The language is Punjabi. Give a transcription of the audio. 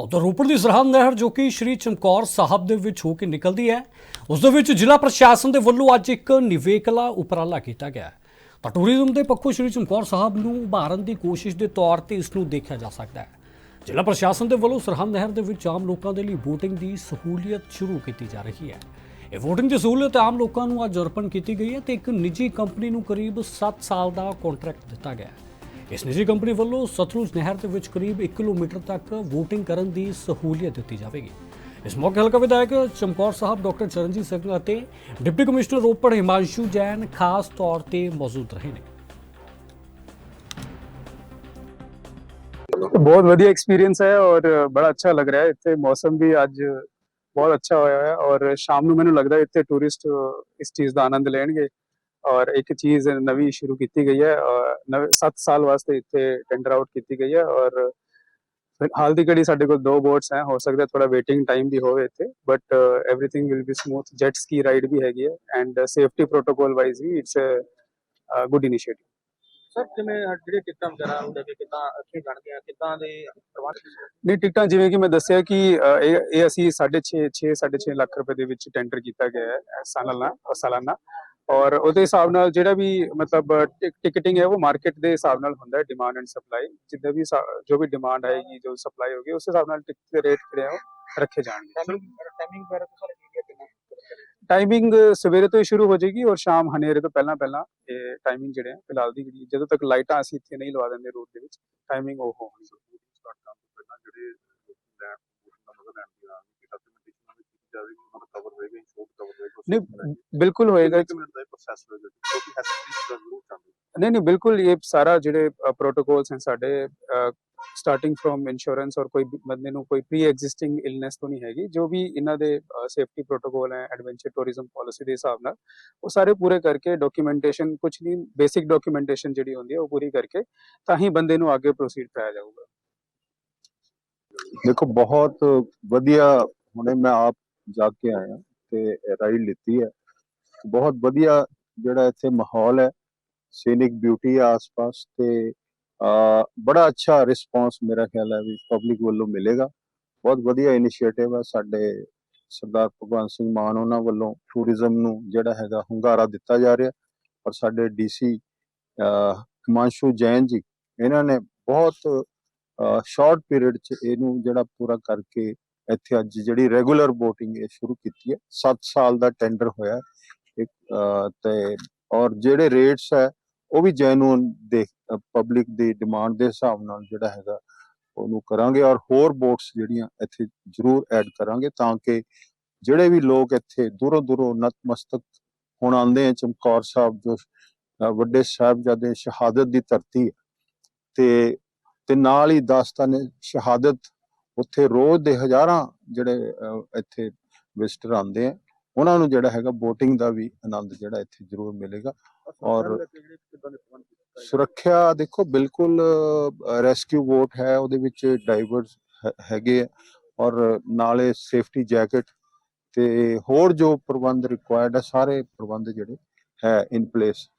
ਉਧਰ ਰੋਪੜ ਦੀ ਸਰਹੰਦ ਨਹਿਰ ਜੋ ਕਿ ਸ਼੍ਰੀ ਚਮਕੌਰ ਸਾਹਿਬ ਦੇ ਵਿੱਚ ਹੋ ਕੇ ਨਿਕਲਦੀ ਹੈ, ਉਸ ਦੇ ਵਿੱਚ ਜ਼ਿਲ੍ਹਾ ਪ੍ਰਸ਼ਾਸਨ ਦੇ ਵੱਲੋਂ ਅੱਜ ਇੱਕ ਨਿਵੇਕਲਾ ਉਪਰਾਲਾ ਕੀਤਾ ਗਿਆ ਤਾਂ ਟੂਰਿਜ਼ਮ ਦੇ ਪੱਖੋਂ ਸ਼੍ਰੀ ਚਮਕੌਰ ਸਾਹਿਬ ਨੂੰ ਉਭਾਰਨ ਦੀ ਕੋਸ਼ਿਸ਼ ਦੇ ਤੌਰ ਤੇ ਇਸ ਨੂੰ ਦੇਖਿਆ ਜਾ ਸਕਦਾ ਹੈ। ਜ਼ਿਲ੍ਹਾ ਪ੍ਰਸ਼ਾਸਨ ਦੇ ਵੱਲੋਂ ਸਰਹੰਦ ਨਹਿਰ ਦੇ ਵਿੱਚ ਆਮ ਲੋਕਾਂ ਦੇ ਲਈ ਬੋਟਿੰਗ ਦੀ ਸਹੂਲੀਅਤ ਸ਼ੁਰੂ ਕੀਤੀ ਜਾ ਰਹੀ ਹੈ। ਇਹ ਵੋਟਿੰਗ ਦੀ ਸਹੂਲਤ ਆਮ ਲੋਕਾਂ ਨੂੰ ਅੱਜ ਅਰਪਣ ਕੀਤੀ ਗਈ ਹੈ ਤੇ ਇੱਕ ਨਿੱਜੀ ਕੰਪਨੀ ਨੂੰ ਕਰੀਬ 7 ਸਾਲ ਦਾ ਕੰਟਰੈਕਟ ਦਿੱਤਾ ਗਿਆ ਹੈ। ਇਸ ਨਿੱਜੀ ਕੰਪਨੀ ਵੱਲੋਂ ਸਤਲੁਜ ਨਹਿਰ ਦੇ ਵਿੱਚ ਕਰੀਬ 1 ਕਿਲੋਮੀਟਰ ਤੱਕ VOTING ਕਰਨ ਦੀ ਸਹੂਲੀਅਤ ਦਿੱਤੀ ਜਾਵੇਗੀ। ਇਸ ਮੌਕੇ ਹਲਕਾ ਵਿਧਾਇਕ ਚਮਕੌਰ ਸਾਹਿਬ ਡਾਕਟਰ ਚਰਨਜੀਤ ਸਿੰਘ ਅਤੇ ਡਿਪਟੀ ਕਮਿਸ਼ਨਰ ਰੋਪੜ ਹਿਮਾਂਸ਼ੂ ਜੈਨ ਖਾਸ ਤੌਰ ਤੇ ਮੌਜੂਦ ਰਹੇ ਨੇ। ਬਹੁਤ ਵਧੀਆ ਐਕਸਪੀਰੀਅੰਸ ਹੈ ਔਰ ਬੜਾ ਅੱਛਾ ਲੱਗ ਰਿਹਾ ਹੈ। ਇੱਥੇ ਮੌਸਮ ਵੀ ਅੱਜ ਬਹੁਤ ਅੱਛਾ ਹੋਇਆ ਹੈ ਔਰ ਸ਼ਾਮ ਨੂੰ ਮੈਨੂੰ ਲੱਗਦਾ ਇੱਥੇ ਟੂਰਿਸਟ ਇਸ ਚੀਜ਼ ਦਾ ਆਨੰਦ ਲੈਣਗੇ। ਔਰ ਇੱਕ ਚੀਜ਼ ਨਵੀਂ ਸ਼ੁਰੂ ਕੀਤੀ ਗਈ ਹੈ 7 ਸਾਲ ਵਾਸਤੇ ਇੱਥੇ ਟੈਂਡਰ ਆਊਟ ਕੀਤੀ ਗਈ ਹੈ ਔਰ ਫਿਲਹਾਲ ਦੀ ਘੜੀ ਸਾਡੇ ਕੋਲ ਦੋ ਬੋਟਸ ਹੈ ਹੋ ਸਕਦਾ ਥੋੜਾ ਵੇਟਿੰਗ ਟਾਈਮ ਵੀ ਹੋਵੇ ਇੱਥੇ but everything will be smooth jet ski ride ਵੀ ਹੈਗੀ ਹੈ and safety protocol wise we it's a good initiative sir ਜਿਵੇਂ ਜਿਹੜੇ ਟਿਕਟਾਂ ਵਗੈਰਾ ਹੁੰਦੇ ਕਿ ਕਿੱਦਾਂ ਇੱਥੇ ਜਾਣਗੇ ਕਿੱਦਾਂ ਦੇ ਪ੍ਰਬੰਧ ਨਹੀਂ ਟਿਕਟਾਂ ਜਿਵੇਂ ਕਿ ਮੈਂ ਦੱਸਿਆ ਕਿ ਅ, ਇਹ ਇਹ ਅਸੀਂ 6.5 6 6.5 ਲੱਖ ਰੁਪਏ ਦੇ ਵਿੱਚ ਟੈਂਡਰ ਕੀਤਾ ਗਿਆ ਹੈ ਅ, ਸਾਲਾਨਾ ਸਾਲਾਨਾ ਔਰ ਉਹਦੇ ਹਿਸਾਬ ਨਾਲ ਜਿਹੜਾ ਵੀ ਮਤਲਬ ਟਿਕਟਿੰਗ ਹੈ ਉਹ ਮਾਰਕੀਟ ਦੇ ਹਿਸਾਬ ਨਾਲ ਹੁੰਦਾ ਹੈ ਡਿਮਾਂਡ ਐਂਡ ਸਪਲਾਈ ਜਿੱਦਾਂ ਵੀ ਜੋ ਵੀ ਡਿਮਾਂਡ ਆਏਗੀ ਜੋ ਸਪਲਾਈ ਹੋਗੀ ਉਸ ਹਿਸਾਬ ਨਾਲ ਟਿਕਟ ਦੇ ਰੇਟ ਜਿਹੜੇ ਆ ਰੱਖੇ ਜਾਣਗੇ। ਟਾਈਮਿੰਗ ਵਗੈਰਾ ਸਵੇਰੇ ਤੋਂ ਹੀ ਸ਼ੁਰੂ ਹੋ ਜਾਏਗੀ ਔਰ ਸ਼ਾਮ ਹਨੇਰੇ ਤੋਂ ਪਹਿਲਾਂ ਪਹਿਲਾਂ ਇਹ ਟਾਈਮਿੰਗ ਜਿਹੜੇ ਆ ਫਿਲਹਾਲ ਦੀ ਜਿਹੜੀ ਜਦੋਂ ਤੱਕ ਲਾਈਟਾਂ ਅਸੀਂ ਇੱਥੇ ਨਹੀਂ ਲਵਾ ਦਿੰਦੇ ਰੂਟ ਦੇ ਵਿੱਚ ਟਾਈਮਿੰਗ ਉਹ ਹੋਣੀ ਸਟਾਰਟ ਕਰਨ ਤੋਂ ਪਹਿਲਾਂ ਜਿਹੜੇ ਲੈਂਡ ਪੋਰਸ਼ਨ ਦਾ ਮਤਲਬ ਲੈਂਡ ਦੀ ਆ ਕਿ ਡਾਕੂਮੈਂਟੇਸ਼ਨ ਵਿੱਚ ਕੀਤੀ ਜਾਵੇਗੀ ਉਹਨਾਂ ਦਾ ਕਵਰ ਹੋਏਗਾ ਸ਼ੋਪ ਕਵਰ ਹੋਏਗਾ ਨਹੀਂ ਬਿਲਕੁਲ ਹੋਏਗਾ। ਇੱਕ ਮਿੰਟ ਦਾ ਪ੍ਰੋਸੈਸ ਹੋਏਗਾ ਕਿਉਂਕਿ ਹੈਸਪੀਸ ਦਾ ਜ਼ਰੂਰ ਚਾਹੁੰਦੇ ਨਹੀਂ ਨਹੀਂ ਬਿਲਕੁਲ ਇਹ ਸਾਰਾ ਜਿਹੜੇ ਪ੍ਰੋਟੋਕੋਲਸ ਹਨ ਸਾਡੇ ਸਟਾਰਟਿੰਗ ਫਰੋਮ ਇੰਸ਼ੋਰੈਂਸ ਔਰ ਕੋਈ ਬੰਦੇ ਨੂੰ ਕੋਈ ਪ੍ਰੀ ਐਗਜ਼ਿਸਟਿੰਗ ਇਲਨੈਸ ਤੋਂ ਨਹੀਂ ਹੈਗੀ ਜੋ ਵੀ ਇਹਨਾਂ ਦੇ ਸੇਫਟੀ ਪ੍ਰੋਟੋਕੋਲ ਹੈ ਐਡਵੈਂਚਰ ਟੂਰਿਜ਼ਮ ਪਾਲਿਸੀ ਦੇ ਹਿਸਾਬ ਨਾਲ ਉਹ ਸਾਰੇ ਪੂਰੇ ਕਰਕੇ ਡਾਕੂਮੈਂਟੇਸ਼ਨ ਕੁਝ ਨਹੀਂ ਬੇਸਿਕ ਡਾਕੂਮੈਂਟੇਸ਼ਨ ਜਿਹੜੀ ਹੁੰਦੀ ਹੈ ਉਹ ਪੂਰੀ ਕਰਕੇ ਤਾਂ ਹੀ ਬੰਦੇ ਨੂੰ ਅੱਗੇ ਪ੍ਰੋਸੀਡ ਕਰਾਇਆ ਜਾਊਗਾ। ਦੇਖੋ ਬਹੁਤ ਵਧੀਆ ਹੁਣੇ ਮੈਂ ਆਪ ਜਾ ਕੇ ਆਇਆ ਤੇ ਰਾਈਡ ਲਿੱਤੀ ਹੈ। ਬਹੁਤ ਵਧੀਆ ਜਿਹੜਾ ਇੱਥੇ ਮਾਹੌਲ ਹੈ। ਸੀਨਿਕ ਬਿਊਟੀ ਹੈ ਆਸ-ਪਾਸ ਤੇ ਬੜਾ ਅੱਛਾ ਰਿਸਪੌਂਸ ਮੇਰਾ ਖਿਆਲ ਹੈ ਵੀ ਪਬਲਿਕ ਵੱਲੋਂ ਮਿਲੇਗਾ। ਬਹੁਤ ਵਧੀਆ ਇਨੀਸ਼ੀਏਟਿਵ ਹੈ ਸਾਡੇ ਸਰਦਾਰ ਭਗਵੰਤ ਸਿੰਘ ਮਾਨ ਉਹਨਾਂ ਵੱਲੋਂ ਟੂਰਿਜ਼ਮ ਨੂੰ ਜਿਹੜਾ ਹੈਗਾ ਹੁੰਗਾਰਾ ਦਿੱਤਾ ਜਾ ਰਿਹਾ। ਔਰ ਸਾਡੇ ਡੀਸੀ ਹਿਮਾਂਸ਼ੂ ਜੈਨ ਜੀ, ਇਹਨਾਂ ਨੇ ਬਹੁਤ ਸ਼ਾਰਟ ਪੀਰੀਅਡ ਚ ਇਹਨੂੰ ਜਿਹੜਾ ਪੂਰਾ ਕਰਕੇ ਇੱਥੇ ਅੱਜ ਜਿਹੜੀ ਰੈਗੂਲਰ VOTING ਇਹ ਸ਼ੁਰੂ ਕੀਤੀ ਹੈ। 7 ਸਾਲ ਦਾ ਟੈਂਡਰ ਹੋਇਆ। ਤੇ ਔਰ ਜਿਹੜੇ ਰੇਟਸ ਹੈ, ਉਹ ਵੀ ਜੈਨੂਨ ਦੇ ਪਬਲਿਕ ਦੀ ਡਿਮਾਂਡ ਦੇ ਹਿਸਾਬ ਨਾਲ ਜਿਹੜਾ ਹੈਗਾ, ਉਹਨੂੰ ਕਰਾਂਗੇ ਔਰ ਹੋਰ ਬੋਟਸ ਜਿਹੜੀਆਂ ਇੱਥੇ ਜ਼ਰੂਰ ਐਡ ਕਰਾਂਗੇ ਤਾਂ ਕਿ ਜਿਹੜੇ ਵੀ ਲੋਕ ਇੱਥੇ ਦੂਰੋਂ ਦੂਰੋਂ ਨਤਮਸਤਕ ਹੁਣ ਆਉਂਦੇ ਆ ਚਮਕੌਰ ਸਾਹਿਬ ਜੋ ਵੱਡੇ ਸਾਹਿਬਜ਼ਾਦੇ ਸ਼ਹਾਦਤ ਦੀ ਧਰਤੀ ਹੈ, ਤੇ ਤੇ ਨਾਲ ਹੀ ਦਾਸਤਾਨ ਸ਼ਹਾਦਤ ਉੱਥੇ ਰੋਜ਼ ਦੇ ਹਜ਼ਾਰਾਂ ਜਿਹੜੇ ਇੱਥੇ ਵਿਜ਼ਟਰ ਆਉਂਦੇ ਆ ਉਹਨਾਂ ਨੂੰ ਜਿਹੜਾ ਹੈਗਾ VOTING ਦਾ ਵੀ ਆਨੰਦ ਜਿਹੜਾ ਇੱਥੇ ਜ਼ਰੂਰ ਮਿਲੇਗਾ ਔਰ? ਸੁਰੱਖਿਆ ਦੇਖੋ ਬਿਲਕੁਲ ਰੈਸਕਿਊ ਬੋਟ ਹੈ ਉਹਦੇ ਵਿੱਚ ਡਾਈਵਰਸ ਹੈਗੇ ਆ ਔਰ ਨਾਲੇ ਸੇਫਟੀ ਜੈਕਟ ਤੇ ਹੋਰ ਜੋ ਪ੍ਰਬੰਧ ਰਿਕੁਆਇਰਡ ਹੈ ਸਾਰੇ ਪ੍ਰਬੰਧ ਜਿਹੜੇ ਹੈ ਇਨ ਪਲੇਸ